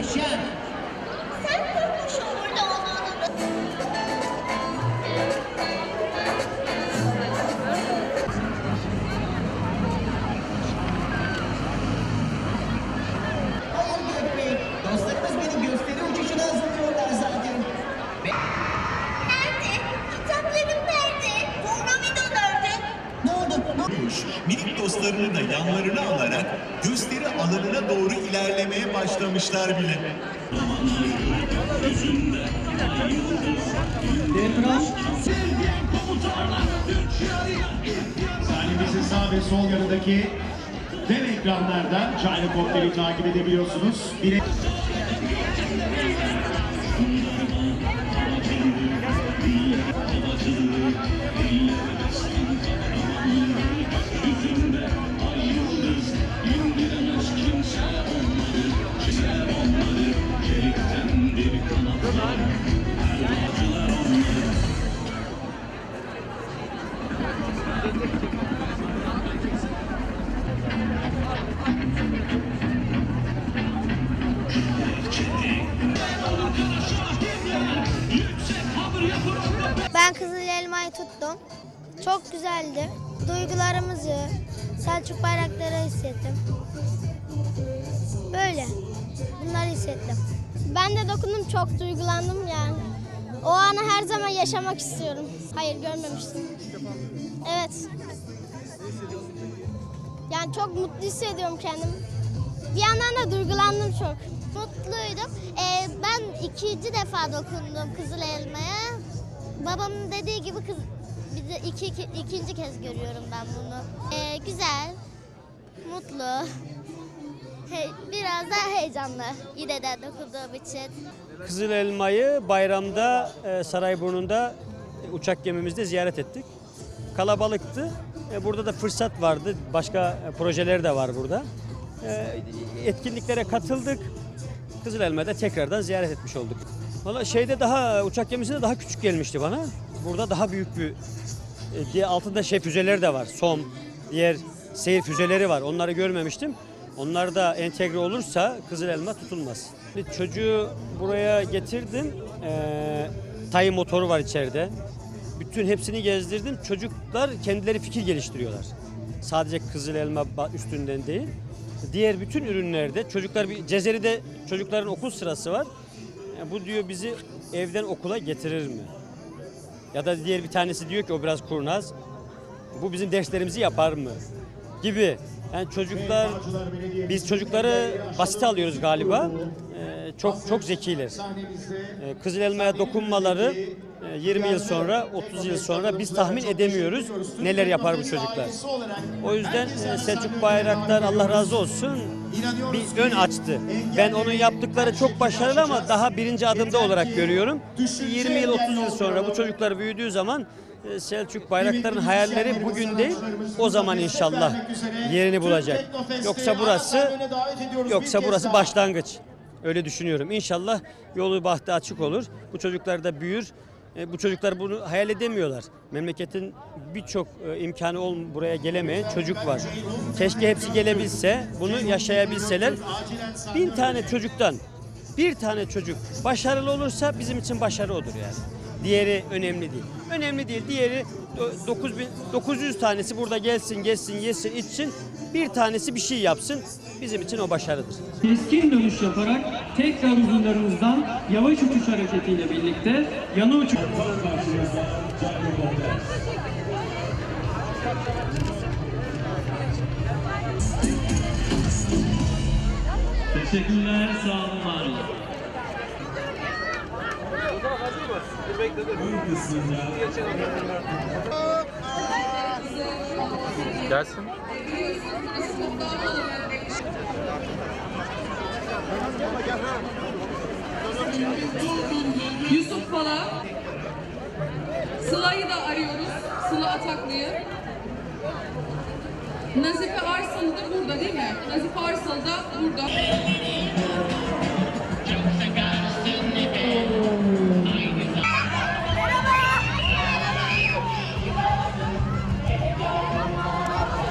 الشامي Dostlarını da yanlarına alarak gösteri alanına doğru ilerlemeye başlamışlar bile. Sahnemizin sağ ve sol yanındaki dev ekranlardan China Cocktail'i takip edebiliyorsunuz. Bir Kızıl Elma'yı tuttum. Çok güzeldi. Duygularımızı, Selçuk bayrakları hissettim. Böyle. Bunları hissettim. Ben de dokundum, çok duygulandım yani. O anı her zaman yaşamak istiyorum. Hayır, görmemiştim. Evet. Yani çok mutlu hissediyorum kendimi. Bir yandan da duygulandım çok. Mutluydum. Ee, ben ikinci defa dokundum Kızıl Elma'ya. Babamın dediği gibi kız bizi iki, iki- ikinci kez görüyorum ben bunu. Ee, güzel, mutlu, he- biraz da heyecanlı yine de dokunduğum için. Kızıl Elma'yı bayramda e, Sarayburnu'nda e, uçak gemimizde ziyaret ettik. Kalabalıktı. E, burada da fırsat vardı. Başka e, projeleri de var burada. E, etkinliklere katıldık. Kızıl Elma'da tekrardan ziyaret etmiş olduk. Valla şeyde daha uçak gemisinde daha küçük gelmişti bana. Burada daha büyük bir e, diye altında şey füzeleri de var. SOM, diğer seyir füzeleri var. Onları görmemiştim. Onlar da entegre olursa Kızıl Elma tutulmaz. Bir Çocuğu buraya getirdim. Ee, tay motoru var içeride. Bütün hepsini gezdirdim. Çocuklar kendileri fikir geliştiriyorlar. Sadece Kızıl Elma üstünden değil. Diğer bütün ürünlerde çocuklar bir Cezeri'de çocukların okul sırası var. Ya bu diyor bizi evden okula getirir mi? Ya da diğer bir tanesi diyor ki o biraz kurnaz. Bu bizim derslerimizi yapar mı? Gibi. Yani çocuklar biz çocukları basit alıyoruz galiba. Ee, çok çok zekiler. Ee, Kızıl elmaya dokunmaları e, 20 yıl sonra, 30 yıl sonra biz tahmin edemiyoruz neler yapar bu çocuklar. O yüzden e, Selçuk Bayraktar Allah razı olsun bir ön açtı. Ben onun yaptıkları çok başarılı ama daha birinci adımda olarak görüyorum. 20 yıl 30 yıl sonra bu çocuklar büyüdüğü zaman e, Selçuk Bayraktar'ın hayalleri bugün değil o zaman inşallah yerini bulacak. Yoksa burası yoksa burası başlangıç. Öyle düşünüyorum. İnşallah yolu bahtı açık olur. Bu çocuklar da büyür. E, Bu çocuklar bunu hayal edemiyorlar. Memleketin birçok e, imkanı ol buraya gelemeyen çocuk var. Keşke hepsi gelebilse, bunu yaşayabilseler. Bin tane çocuktan bir tane çocuk başarılı olursa bizim için başarı odur yani. Diğeri önemli değil. Önemli değil. Diğeri do- 9000 900 tanesi burada gelsin, gelsin, yesin, içsin. Bir tanesi bir şey yapsın. Bizim için o başarıdır. Keskin dönüş yaparak tekrar uzunlarımızdan yavaş uçuş hareketiyle birlikte yana uçuş. Teşekkürler, sağ olun, var olun. Gelsin. Fala. Sıla'yı da arıyoruz. Sıla Ataklı'yı. Nazife Arslan da burada değil mi? Nazife Arslan da burada.